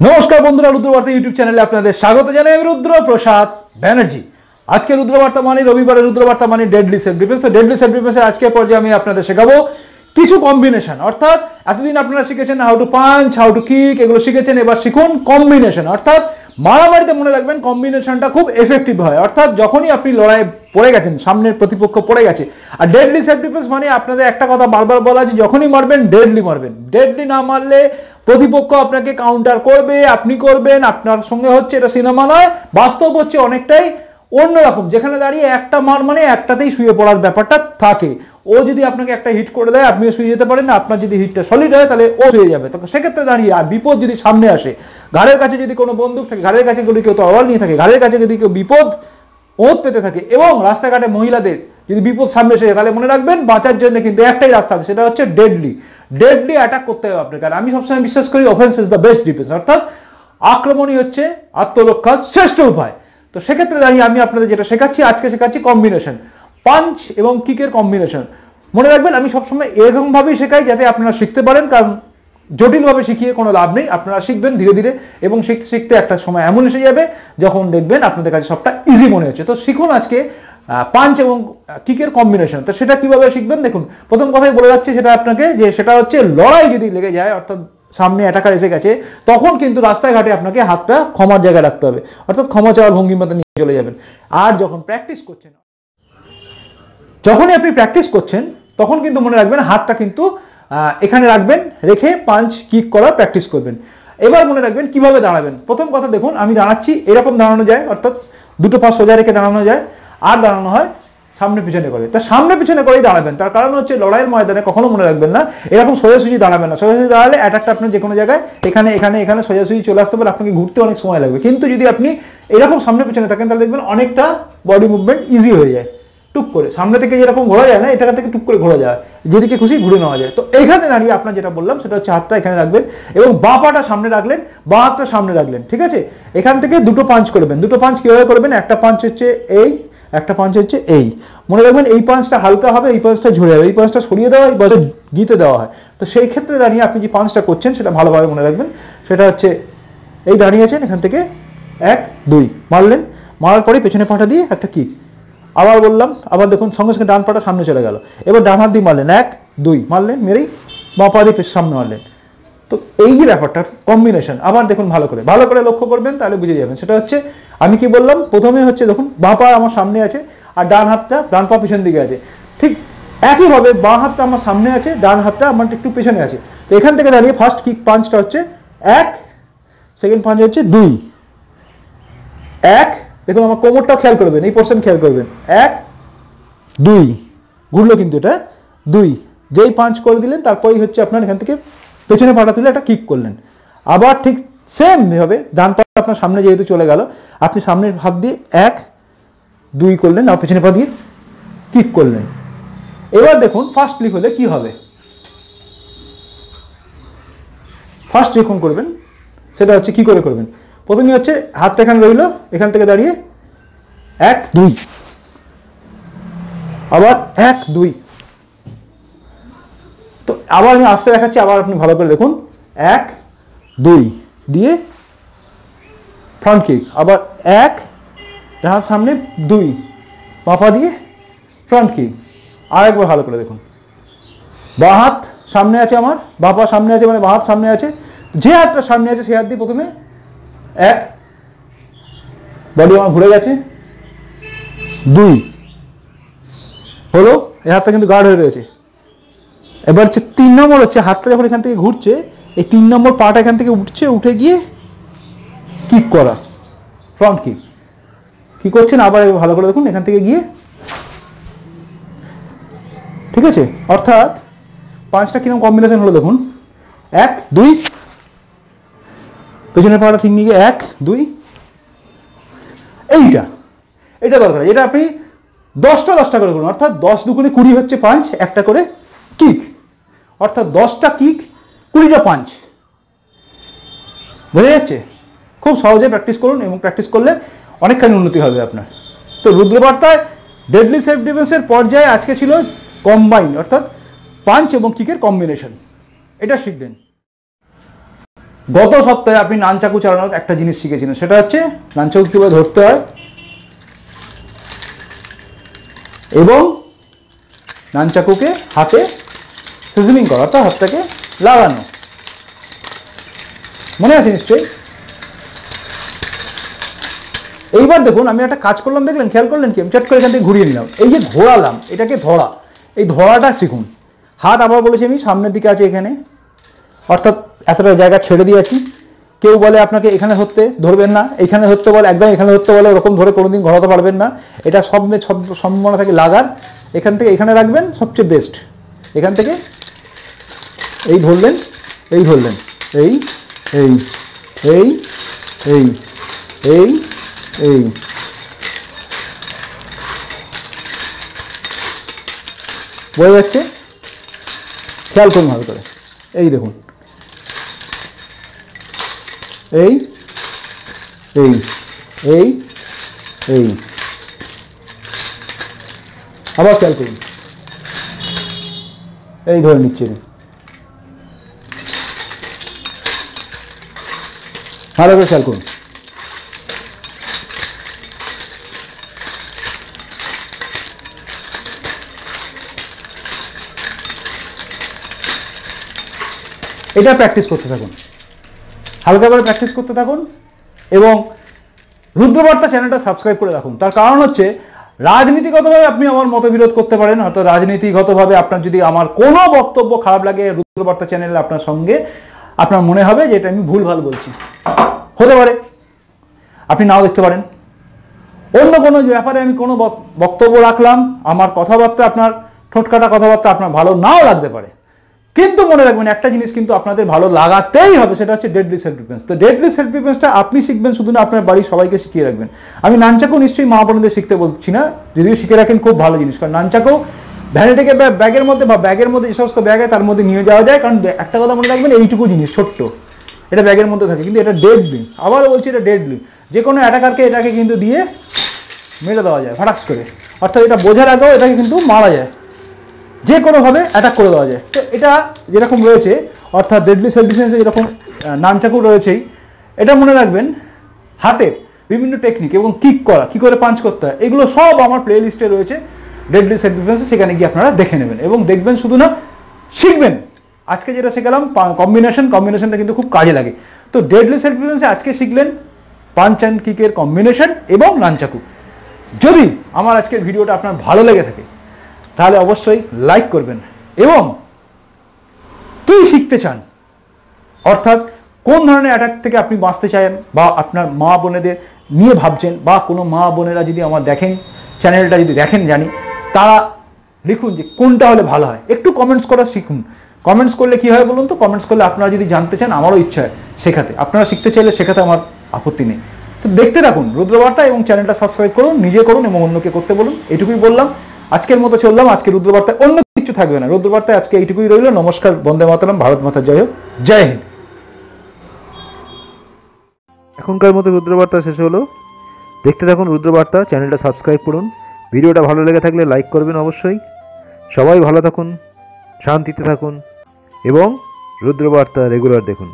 নমস্কার বন্ধুরা, রুদ্রবার্তা ইউটিউব চ্যানেলে আপনাদের স্বাগত জানাই আমি রুদ্র প্রসাদ ব্যানার্জি। আজকে রুদ্রবার্তা মানে রবিবারে রুদ্রবার্তা মানে ডেডলি সেলফ ডিফেন্স তো ডেডলি সেলফ ডিফেন্সের আজকের পর্যায়ে আমি আপনাদের শেখাবো কিছু কম্বিনেশন অর্থাৎ এতদিন আপনারা শিখেছেন how to punch how to kick এগুলো শিখেছেন, এবার শিখুন কম্বিনেশন অর্থাৎ মারামারিতে মনে রাখবেন কম্বিনেশনটা খুব এফেক্টিভ হয়। অর্থাৎ যখনই আপনি লড়াই পড়ে গেছেন, সামনের প্রতিপক্ষ পড়ে গেছে, আর ডেডলি সেলফ ডিফেন্স মানে আপনাদের একটা কথা বারবার বলা আছে, যখনই মারবেন ডেডলি মারবেন। ডেডলি না মারলে প্রতিপক্ষ আপনাকে কাউন্টার করবে, আপনি করবেন, আপনার সঙ্গে হচ্ছে এটা সিনেমা নয়, বাস্তব হচ্ছে অনেকটাই অন্যরকম। যেখানে দাঁড়িয়ে একটা মার মানে একটাতেই শুয়ে পড়ার ব্যাপারটা থাকে। ও যদি আপনাকে একটা হিট করে দেয়, আপনিও শুয়ে যেতে পারেন আপনার যদি হিটটা সলিড হয়, তাহলে ও শুয়ে যাবে। তো সেক্ষেত্রে দাঁড়িয়ে আর বিপদ যদি সামনে আসে, ঘাড়ের কাছে যদি কোনো বন্দুক থাকে, ঘাড়ের কাছে যদি কেউ তরোয়াল নিয়ে থাকে, ঘাড়ের কাছে যদি কেউ বিপদ, ওত পেতে থাকে এবং রাস্তাঘাটে মহিলাদের যদি বিপদ সামনে এসে তাহলে মনে রাখবেন বাঁচার জন্য কিন্তু একটাই রাস্তা আছে, সেটা হচ্ছে ডেডলি ডেডলি অ্যাটাক করতে হবে আপনাকে। আর আমি সবসময় বিশ্বাস করি offence is the best defence অর্থাৎ আক্রমণই হচ্ছে আত্মরক্ষার শ্রেষ্ঠ উপায়। তো সেক্ষেত্রে দাঁড়িয়ে আমি আপনাদের যেটা শেখাচ্ছি, আজকে শেখাচ্ছি কম্বিনেশন পাঞ্চ এবং কিকের কম্বিনেশন মনে রাখবেন, আমি সবসময় এরকমভাবেই শেখাই যাতে আপনারা শিখতে পারেন, কারণ জটিলভাবে শিখিয়ে কোনো লাভ নেই। আপনারা শিখবেন ধীরে ধীরে এবং শিখতে শিখতে একটা সময় এমন এসে যাবে যখন দেখবেন আপনাদের কাছে সবটা ইজি মনে হচ্ছে। তো শিখুন আজকে পাঞ্চ এবং কিকের কম্বিনেশন তো সেটা কীভাবে শিখবেন? দেখুন, প্রথম কথাই বলে যাচ্ছে সেটা আপনাকে যে সেটা হচ্ছে লড়াই যদি লেগে যায়, অর্থাৎ সামনে অ্যাটাকার এসে গেছে, তখন কিন্তু রাস্তাঘাটে আপনাকে হাতটা ক্ষমার জায়গায় রাখতে হবে। অর্থাৎ ক্ষমা চাওয়ার ভঙ্গিমাতে নিয়ে চলে যাবেন। আর যখন প্র্যাকটিস করছেন, যখনই আপনি প্র্যাকটিস করছেন, তখন কিন্তু মনে রাখবেন হাতটা কিন্তু এখানে রাখবেন, রেখে পাঞ্চ কিক করা প্র্যাকটিস করবেন। এবার মনে রাখবেন কীভাবে দাঁড়াবেন? প্রথম কথা দেখুন, আমি দাঁড়াচ্ছি, এরকম দাঁড়ানো যায়, অর্থাৎ দুটো পা সোজা রেখে দাঁড়ানো যায় আর দাঁড়ানো হয় সামনে পিছনে করে। তা সামনে পিছনে করেই দাঁড়াবেন। তার কারণ হচ্ছে লড়াইয়ের ময়দানে কখনো মনে রাখবেন না, এরকম সোজাসুজি দাঁড়াবেন না। সোজাসুজি দাঁড়ালে অ্যাটাকটা আপনার যে কোনো জায়গায়, এখানে এখানে এখানে সোজাসুজি চলে আসতে পারে, আপনাকে ঘুরতে অনেক সময় লাগবে। কিন্তু যদি আপনি এরকম সামনে পিছনে থাকেন, তাহলে দেখবেন অনেকটা বডি মুভমেন্ট ইজি হয়ে যায়। টুক করে। সামনে থেকে যেরকম ঘোরা যায় না এটা থেকে টুক করে ঘোরা যায়। যেদিকে খুশি ঘুরে নেওয়া যায়। তো এইখানে দাঁড়িয়ে আপনার যেটা বললাম, সেটা হচ্ছে হাতটা এখানে রাখবেন এবং বাঁ পাটা সামনে রাখলেন, বাঁ হাতটা সামনে রাখলেন, ঠিক আছে? এখান থেকে দুটো পাঞ্চ করবেন। দুটো পাঞ্চ কীভাবে করবেন? একটা পাঞ্চ হচ্ছে এই একটা পাঞ্চ হচ্ছে এই। মনে রাখবেন এই পাঞ্চটা হালকা হবে, এই পাঞ্চটা ঝরে যাবে, এই পাঞ্চটা সরিয়ে দেওয়া, এই পাঞ্চটা গিতে দেওয়া হয়। তো সেই ক্ষেত্রে দাঁড়িয়ে আপনি যে পাঞ্চটা করছেন সেটা ভালোভাবে মনে রাখবেন। সেটা হচ্ছে, এই দাঁড়িয়ে আছেন এখান থেকে এক, দুই, মারলেন। মারার পরে পেছনে পাটা দিয়ে একটা কিক আবার বললাম, আবার দেখুন, সঙ্গে সঙ্গে ডান পাটা সামনে চলে গেল। এবার ডান হাত দিয়ে মারলেন। এক, দুই, মারলেন, মেরেই বাঁ পা দিয়ে সামনে মারলেন। তো এই যে ব্যাপারটা কম্বিনেশন আবার দেখুন ভালো করে ভালো করে লক্ষ্য করবেন, তাহলে বুঝে যাবেন। সেটা হচ্ছে, আমি কি বললাম? প্রথমে হচ্ছে দেখুন, বাঁ পা আমার সামনে আছে আর ডান হাতটা ডান পা পিছন দিকে আছে। ঠিক একইভাবে বাঁ হাতটা আমার সামনে আছে, ডান হাতটা আমার একটু পেছনে আছে। তো এখান থেকে দাঁড়িয়ে ফার্স্ট কিক পাঞ্চটা হচ্ছে এক সেকেন্ড পাঞ্চ হচ্ছে দুই। এক, দেখুন আমার কোমরটাও খেয়াল করবেন, এই পোর্শন খেয়াল করবেন। এক, দুই। ঘুরলো কিন্তু এটা, দুই। যেই পাঁচ করে দিলেন, তারপরেই হচ্ছে আপনার এখান থেকে পেছনে পাটা তুলে একটা কিক করলেন। আবার ঠিক সেম ভাবে ডান পা আপনার সামনে যেহেতু চলে গেল, আপনি সামনের হাত দিয়ে এক, দুই করলেন আর পেছনে পা দিয়ে কিক করলেন। এবার দেখুন ফার্স্ট ক্লিক হলে কি হবে? ফার্স্ট যখন করবেন? সেটা হচ্ছে কি করে করবেন? প্রথমে হচ্ছে হাতটা এখানে রইল, এখান থেকে দাঁড়িয়ে এক, দুই। আবার এক, দুই। আবার আমি আসতে দেখাচ্ছি, আবার আপনি ভালো করে দেখুন। এক, দুই দিয়ে ফ্রন্ট কিক আবার এক হাত সামনে দুই, মাপা দিয়ে ফ্রন্ট কিক আর একবার ভালো করে দেখুন। বাঁ হাত সামনে আছে আমার বাপা সামনে আছে মানে বাঁ হাত সামনে আছে, যে হাতটা সামনে আছে সে হাত দিয়ে প্রথমে এক বডি আমার ঘুরে গেছে। দুই, হলো এই হাতটা কিন্তু গার্ড হয়ে রয়েছে। এবার হচ্ছে তিন নম্বর হচ্ছে হাতটা যখন এখান থেকে ঘুরছে, এই তিন নম্বর পাটা এখান থেকে উঠছে, উঠে গিয়ে কিক করা ফ্রন্ট কিক কি করছেন? আবার ভালো করে দেখুন, এখান থেকে গিয়ে। ঠিক আছে? অর্থাৎ পাঁচটা কীরকম কম্বিনেশন হলো দেখুন। এক, দুই। পেছনের পাড়া ঠিক নিয়ে এক, দুই। এইটা, এটা দরকার। এটা আপনি দশটা দশটা করে করুন। অর্থাৎ দশ দুগুণে কুড়ি হচ্ছে পাঁচ, একটা করে কিক অর্থাৎ দশটা কিক, কুড়িটা পাঁচ বোঝা যাচ্ছে? খুব সহজে প্র্যাকটিস করুন এবং প্র্যাকটিস করলে অনেকখানি উন্নতি হবে আপনার। তো রুদ্রবার্তায় ডেডলি সেলফ ডিফেন্সের পর্যায়ে আজকে ছিল কম্বাইন, অর্থাৎ পাঞ্চ এবং কিকের কম্বিনেশন। এটা শিখলেন গত সপ্তাহে আপনি নানচাকু চালানোর একটা জিনিস শিখেছিলেন, সেটা হচ্ছে নানচাকু কীভাবে ধরতে হয় এবং নানচাকুকে হাতে সিজনিং করা অর্থাৎ হাতটাকে লাগানো। মনে আছে নিশ্চয়ই? এইবার দেখুন, আমি একটা কাজ করলাম, দেখলেন? খেয়াল করলেন কি? আমি চট করে এখান থেকে ঘুরিয়ে নিলাম। এই যে ঘোরালাম, এটাকে ধরা। এই ধরাটা শিখুন। হাত আবার বলেছি আমি, সামনের দিকে আছে এখানে। অর্থাৎ এতটা জায়গা ছেড়ে দিয়েছি কেউ বলে আপনাকে এখানে ধরতে ধরবেন না, এখানে ধরতে বলে, একদম এখানে ধরতে বলে, ওরকম ধরে কোনোদিন ঘোরাতে পারবেন না। এটা সব সব সম্ভাবনা থাকে লাগার। এখান থেকে এখানে রাখবেন, সবচেয়ে বেস্ট এখান থেকে এই ধরলেন এই ধরলেন, এই এই এই এই এই এই। বোঝা যাচ্ছে? খেয়াল করুন ভালো করে। এই দেখুন। এই এই এই এই। আবার খেয়াল করুন। এই ধরে নিচ্ছে ভালো করে খেয়াল করুন। এটা প্র্যাকটিস করতে থাকুন। হালকা করে প্র্যাকটিস করতে থাকুন এবং রুদ্রবার্তা চ্যানেলটা সাবস্ক্রাইব করে রাখুন। তার কারণ হচ্ছে, রাজনীতিগতভাবে আপনি আমার মতবিরোধ করতে পারেন, হয়তো রাজনীতিগতভাবে আপনার যদি আমার কোনো বক্তব্য খারাপ লাগে, রুদ্রবার্তা চ্যানেলে আপনার সঙ্গে আপনার মনে হবে যে এটা আমি ভুল ভালো বলছি। হতে পারে। আপনি নাও দেখতে পারেন। অন্য কোনো ব্যাপারে আমি কোনো বক্তব্য রাখলাম, আমার কথাবার্তা, আপনার ঠোঁটকাটা কথাবার্তা আপনার ভালো নাও লাগতে পারে। কিন্তু মনে রাখবেন, একটা জিনিস কিন্তু আপনাদের ভালো লাগাতেই হবে, সেটা হচ্ছে ডেডলি সেলফ ডিফেন্স তো ডেডলি সেলফ ডিফেন্সটা আপনি শিখবেন, শুধু না আপনার বাড়ির সবাইকে শিখিয়ে রাখবেন। আমি নানচাকো নিশ্চয়ই মা বোনদের শিখতে বলছি না, যদিও শিখে রাখেন খুব ভালো জিনিস, কারণ নানচাকো ভ্যানিটিকে ব্যাগের মধ্যে বা ব্যাগের মধ্যে যে সমস্ত ব্যাগে তার মধ্যে নিয়ে যাওয়া যায়, কারণ একটা কথা মনে রাখবেন, এইটুকু জিনিস, ছোট্ট। এটা ব্যাগের মধ্যে থাকে, কিন্তু এটা ডেড ডেডলি আবার বলছি এটা ডেড ডেডলি যে কোনো অ্যাটাকারকে এটাকে কিন্তু দিয়ে মেরে দেওয়া যায় ফাটাস করে। অর্থাৎ এটা বোঝার আগেও এটাকে কিন্তু মারা যায়। যে কোনোভাবে অ্যাটাক করে দেওয়া যায়। তো এটা যেরকম রয়েছে, অর্থাৎ ডেডলি সেলফ ডিফেন্সে যেরকম নানচাকু রয়েছেই, এটা মনে রাখবেন, হাতের বিভিন্ন টেকনিক এবং কিক করা, কী করে পাঞ্চ করতে হয়, এগুলো সব আমার প্লে লিস্টে রয়েছে। ডেডলি সেলফ ডিফেন্সে সেখানে গিয়ে আপনারা দেখে নেবেন। এবং দেখবেন শুধু না, শিখবেন। আজকে যেটা শেখালাম কম্বিনেশন কম্বিনেশনটা কিন্তু খুব কাজে লাগে। তো ডেডলি সেলফ ডিফেন্সে আজকে শিখলেন পাঞ্চ অ্যান্ড কিকের কম্বিনেশন এবং নানচাকু যদি আমার আজকের ভিডিওটা আপনার ভালো লেগে থাকে, তাহলে অবশ্যই লাইক করবেন। এবং কি শিখতে চান? অর্থাৎ কোন ধরনের অ্যাটাক থেকে আপনি বাঁচতে চান, বা আপনার মা বোনেদের নিয়ে ভাবছেন, বা কোনো মা বোনেরা যদি আমার দেখেন চ্যানেলটা যদি দেখেন জানি তারা লিখুন যে কোনটা হলে ভালো হয়। একটু কমেন্টস করা শিখুন। কমেন্টস করলে কি হয় বলুন তো? কমেন্টস করলে আপনারা যদি জানতে চান, আমারও ইচ্ছা হয় শেখাতে। আপনারা শিখতে চাইলে শেখাতে আমার আপত্তি নেই। তো দেখতে থাকুন, রুদ্রবার্তা এবং চ্যানেলটা সাবস্ক্রাইব করুন, নিজে করুন এবং অন্যকে করতে বলুন। এটুকুই বললাম। আজকের মতো চললাম। আজকে রুদ্রবার্তায় অন্য কিছু থাকবে না। রুদ্রবার্তায় আজকে এইটুকুই রইল। নমস্কার, বন্দে মাতারাম, ভারত মাতা জয় হোক। জয় হিন্দ। এখনকার মতো রুদ্রবার্তা শেষ হলো। দেখতে থাকুন রুদ্রবার্তা, চ্যানেলটা সাবস্ক্রাইব করুন। ভিডিওটা ভালো লেগে থাকলে লাইক করবেন অবশ্যই। সবাই ভালো থাকুন, শান্তিতে থাকুন, এবং রুদ্রবার্তা রেগুলার দেখুন।